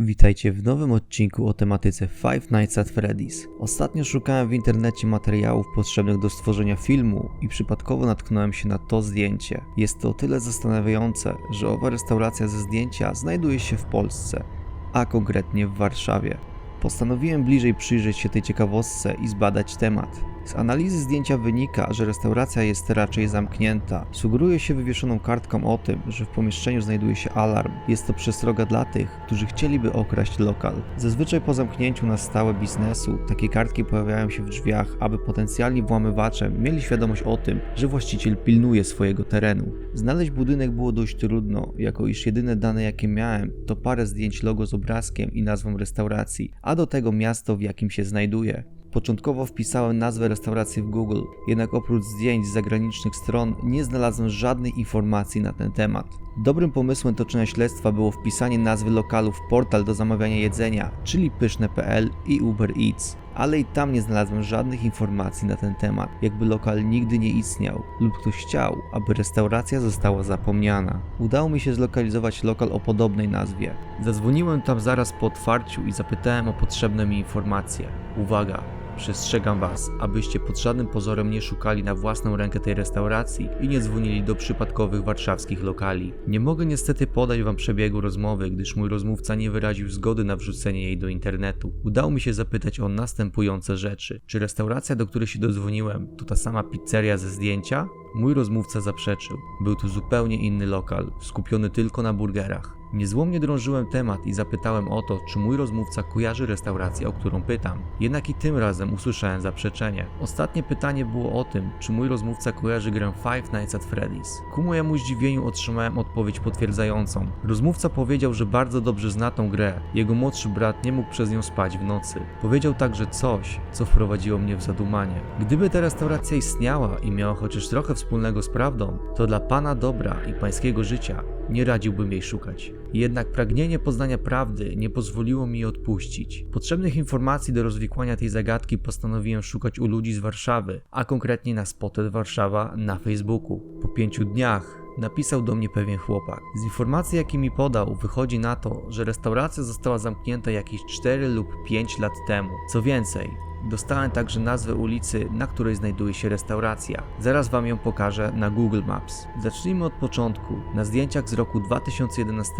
Witajcie w nowym odcinku o tematyce Five Nights at Freddy's. Ostatnio szukałem w internecie materiałów potrzebnych do stworzenia filmu i przypadkowo natknąłem się na to zdjęcie. Jest to o tyle zastanawiające, że owa restauracja ze zdjęcia znajduje się w Polsce, a konkretnie w Warszawie. Postanowiłem bliżej przyjrzeć się tej ciekawostce i zbadać temat. Z analizy zdjęcia wynika, że restauracja jest raczej zamknięta. Sugeruje się wywieszoną kartką o tym, że w pomieszczeniu znajduje się alarm. Jest to przestroga dla tych, którzy chcieliby okraść lokal. Zazwyczaj po zamknięciu na stałe biznesu takie kartki pojawiają się w drzwiach, aby potencjalni włamywacze mieli świadomość o tym, że właściciel pilnuje swojego terenu. Znaleźć budynek było dość trudno, jako iż jedyne dane jakie miałem to parę zdjęć logo z obrazkiem i nazwą restauracji, a do tego miasto w jakim się znajduje. Początkowo wpisałem nazwę restauracji w Google, jednak oprócz zdjęć z zagranicznych stron nie znalazłem żadnej informacji na ten temat. Dobrym pomysłem toczenia śledztwa było wpisanie nazwy lokalu w portal do zamawiania jedzenia, czyli pyszne.pl i Uber Eats, ale i tam nie znalazłem żadnych informacji na ten temat, jakby lokal nigdy nie istniał lub ktoś chciał, aby restauracja została zapomniana. Udało mi się zlokalizować lokal o podobnej nazwie. Zadzwoniłem tam zaraz po otwarciu i zapytałem o potrzebne mi informacje. Uwaga, Przestrzegam Was, abyście pod żadnym pozorem nie szukali na własną rękę tej restauracji i nie dzwonili do przypadkowych warszawskich lokali. Nie mogę niestety podać Wam przebiegu rozmowy, gdyż mój rozmówca nie wyraził zgody na wrzucenie jej do internetu. Udało mi się zapytać o następujące rzeczy. Czy restauracja, do której się dodzwoniłem, to ta sama pizzeria ze zdjęcia? Mój rozmówca zaprzeczył. Był tu zupełnie inny lokal, skupiony tylko na burgerach. Niezłomnie drążyłem temat i zapytałem o to, czy mój rozmówca kojarzy restaurację, o którą pytam. Jednak i tym razem usłyszałem zaprzeczenie. Ostatnie pytanie było o tym, czy mój rozmówca kojarzy grę Five Nights at Freddy's. Ku mojemu zdziwieniu otrzymałem odpowiedź potwierdzającą. Rozmówca powiedział, że bardzo dobrze zna tą grę. Jego młodszy brat nie mógł przez nią spać w nocy. Powiedział także coś, co wprowadziło mnie w zadumanie. Gdyby ta restauracja istniała i miała chociaż trochę wspólnego z prawdą, to dla pana dobra i pańskiego życia nie radziłbym jej szukać. Jednak pragnienie poznania prawdy nie pozwoliło mi odpuścić. Potrzebnych informacji do rozwikłania tej zagadki postanowiłem szukać u ludzi z Warszawy, a konkretnie na Spotted Warszawa na Facebooku. Po pięciu dniach napisał do mnie pewien chłopak. Z informacji, jakie mi podał, wychodzi na to, że restauracja została zamknięta jakieś 4 lub 5 lat temu. Co więcej, Dostałem także nazwę ulicy, na której znajduje się restauracja. Zaraz Wam ją pokażę na Google Maps. Zacznijmy od początku. Na zdjęciach z roku 2011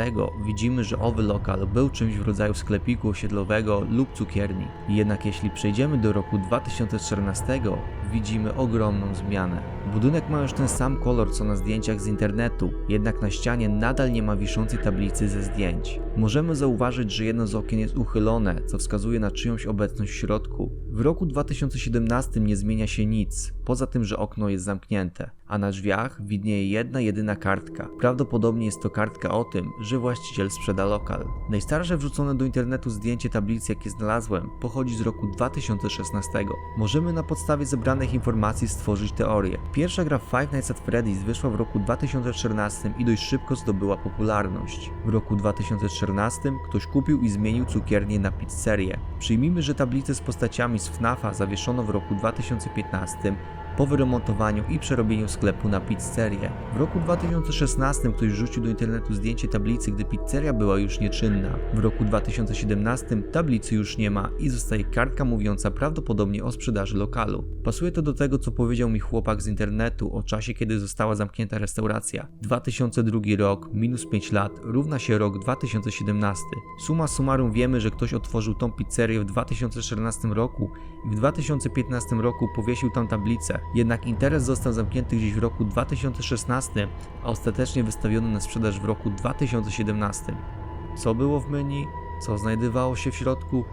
widzimy, że owy lokal był czymś w rodzaju sklepiku osiedlowego lub cukierni. Jednak jeśli przejdziemy do roku 2014, widzimy ogromną zmianę. Budynek ma już ten sam kolor co na zdjęciach z internetu, jednak na ścianie nadal nie ma wiszącej tablicy ze zdjęć. Możemy zauważyć, że jedno z okien jest uchylone, co wskazuje na czyjąś obecność w środku. W roku 2017 nie zmienia się nic, poza tym, że okno jest zamknięte, a na drzwiach widnieje jedna jedyna kartka. Prawdopodobnie jest to kartka o tym, że właściciel sprzeda lokal. Najstarsze wrzucone do internetu zdjęcie tablicy, jakie znalazłem, pochodzi z roku 2016. Możemy na podstawie zebranych informacji stworzyć teorię. Pierwsza gra Five Nights at Freddy's wyszła w roku 2014 i dość szybko zdobyła popularność. W roku 2014 ktoś kupił i zmienił cukiernię na pizzerię. Przyjmijmy, że tablicę z postaciami z FNAFa zawieszono w roku 2015 po wyremontowaniu i przerobieniu sklepu na pizzerię. W roku 2016 ktoś rzucił do internetu zdjęcie tablicy, gdy pizzeria była już nieczynna. W roku 2017 tablicy już nie ma i zostaje kartka mówiąca prawdopodobnie o sprzedaży lokalu. Pasuje to do tego, co powiedział mi chłopak z internetu o czasie, kiedy została zamknięta restauracja. 2002 rok minus 5 lat równa się rok 2017. Suma summarum wiemy, że ktoś otworzył tą pizzerię w 2014 roku i w 2015 roku powiesił tam tablicę. Jednak interes został zamknięty gdzieś w roku 2016, a ostatecznie wystawiony na sprzedaż w roku 2017. Co było w menu? Co znajdowało się w środku?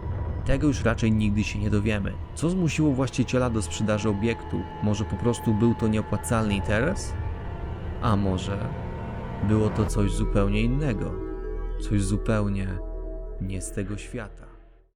Tego już raczej nigdy się nie dowiemy. Co zmusiło właściciela do sprzedaży obiektu? Może po prostu był to nieopłacalny interes? A może było to coś zupełnie innego? Coś zupełnie nie z tego świata.